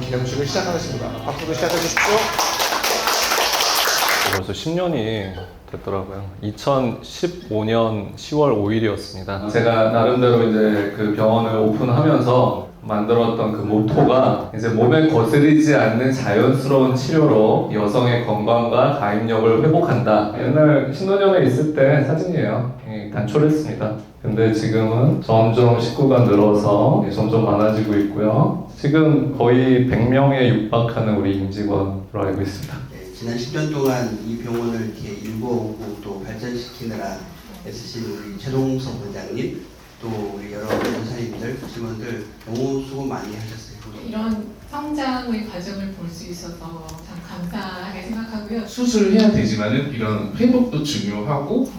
기념식을 시작하겠습니다. 박수로 시작해 주십시오. 벌써 10년이 됐더라고요. 2015년 10월 5일이었습니다. 제가 나름대로 이제 그 병원을 오픈하면서 만들었던 그 모토가 이제 몸에 거스리지 않는 자연스러운 치료로 여성의 건강과 가입력을 회복한다. 옛날 신혼여행 있을 때 사진이에요. 예, 단촐했습니다. 근데 지금은 점점 식구가 늘어서 점점 많아지고 있고요. 지금 거의 100명에 육박하는 우리 임직원으로 알고 있습니다. 네, 지난 10년 동안 이 병원을 이렇게 일구고 또 발전시키느라 애쓰신 우리 최동석 원장님 또 우리 여러 원사님들 직원들 너무 수고 많이 하셨어요. 이런 성장의 과정을 볼 수 있어서 참 감사하게 생각하고요. 수술을 해야 되지만은 이런 회복도 중요하고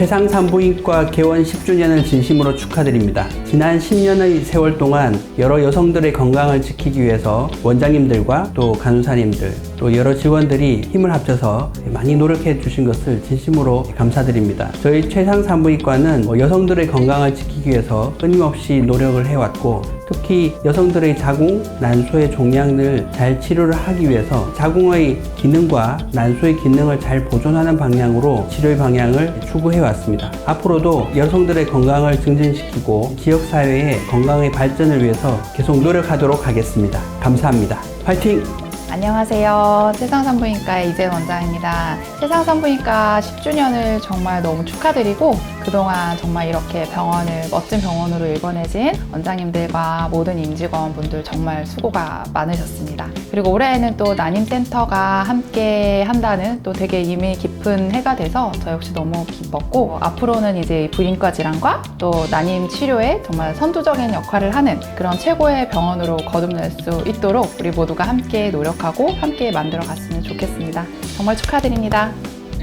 최상 산부인과 개원 10주년을 진심으로 축하드립니다. 지난 10년의 세월 동안 여러 여성들의 건강을 지키기 위해서 원장님들과 또 간호사님들 또 여러 직원들이 힘을 합쳐서 많이 노력해 주신 것을 진심으로 감사드립니다. 저희 최상 산부인과는 뭐 여성들의 건강을 지키기 위해서 끊임없이 노력을 해왔고 특히 여성들의 자궁, 난소의 종양을 잘 치료를 하기 위해서 자궁의 기능과 난소의 기능을 잘 보존하는 방향으로 치료의 방향을 추구해 왔습니다. 앞으로도 여성들의 건강을 증진시키고 지역 사회의 건강의 발전을 위해서 계속 노력하도록 하겠습니다. 감사합니다. 파이팅! 안녕하세요. 세상산부인과의 이재은 원장입니다. 세상산부인과 10주년을 정말 너무 축하드리고 그동안 정말 이렇게 병원을 멋진 병원으로 일궈내진 원장님들과 모든 임직원분들 정말 수고가 많으셨습니다. 그리고 올해에는 또 난임센터가 함께 한다는 또 되게 의미 깊은 해가 돼서 저 역시 너무 기뻤고 앞으로는 이제 부인과 질환과 또 난임 치료에 정말 선두적인 역할을 하는 그런 최고의 병원으로 거듭날 수 있도록 우리 모두가 함께 노력 하고 함께 만들어 갔으면 좋겠습니다. 정말 축하드립니다.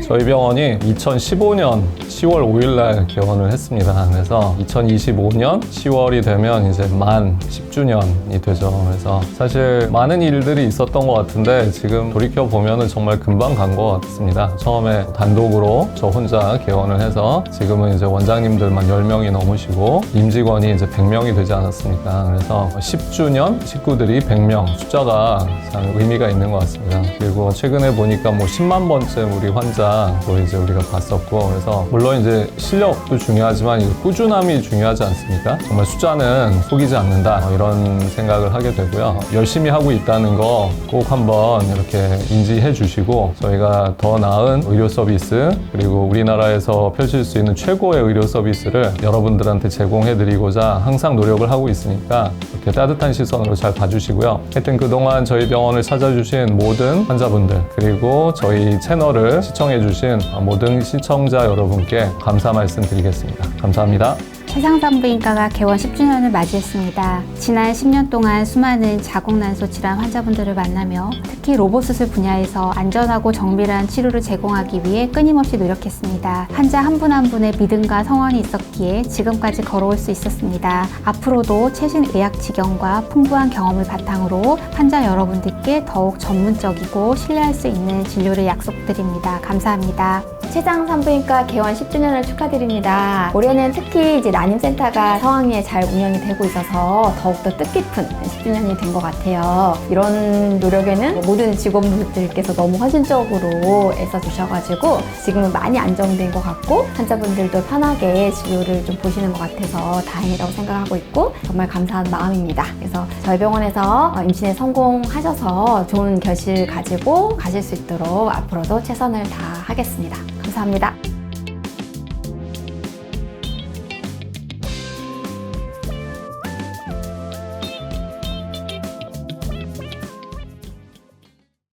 저희 병원이 2015년 10월 5일 날 개원을 했습니다. 그래서 2025년 10월이 되면 이제 만 10주년이 되죠. 그래서 사실 많은 일들이 있었던 것 같은데 지금 돌이켜 보면은 정말 금방 간 것 같습니다. 처음에 단독으로 저 혼자 개원을 해서 지금은 이제 원장님들만 10명이 넘으시고 임직원이 이제 100명이 되지 않았습니까? 그래서 10주년 식구들이 100명 숫자가 참 의미가 있는 것 같습니다. 그리고 최근에 보니까 뭐 10만 번째 우리 환자 도 이제 우리가 봤었고 그래서 물론 이제 실력도 중요하지만 이 꾸준함이 중요하지 않습니까? 정말 숫자는 속이지 않는다 뭐 이런 생각을 하게 되고요. 열심히 하고 있다는 거 꼭 한번 이렇게 인지해 주시고 저희가 더 나은 의료 서비스 그리고 우리나라에서 펼칠 수 있는 최고의 의료 서비스를 여러분들한테 제공해 드리고자 항상 노력을 하고 있으니까 이렇게 따뜻한 시선으로 잘 봐주시고요. 하여튼 그동안 저희 병원을 찾아주신 모든 환자분들 그리고 저희 채널을 시청해 주신 모든 시청자 여러분께 감사 말씀 드리겠습니다. 감사합니다. 세상산부인과가 개원 10주년을 맞이했습니다. 지난 10년 동안 수많은 자궁난소 질환 환자분들을 만나며 특히 로봇 수술 분야에서 안전하고 정밀한 치료를 제공하기 위해 끊임없이 노력했습니다. 환자 한 분 한 분의 믿음과 성원이 있었기에 지금까지 걸어올 수 있었습니다. 앞으로도 최신 의학 지경과 풍부한 경험을 바탕으로 환자 여러분들께 더욱 전문적이고 신뢰할 수 있는 진료를 약속드립니다. 감사합니다. 최장 산부인과 개원 10주년을 축하드립니다. 올해는 특히 이제 난임센터가 성황리에 잘 운영이 되고 있어서 더욱더 뜻깊은 10주년이 된 것 같아요. 이런 노력에는 모든 직원분들께서 너무 헌신적으로 애써주셔가지고 지금은 많이 안정된 것 같고 환자분들도 편하게 진료를 좀 보시는 것 같아서 다행이라고 생각하고 있고 정말 감사한 마음입니다. 그래서 저희 병원에서 임신에 성공하셔서 좋은 결실 가지고 가실 수 있도록 앞으로도 최선을 다하겠습니다. 감사합니다.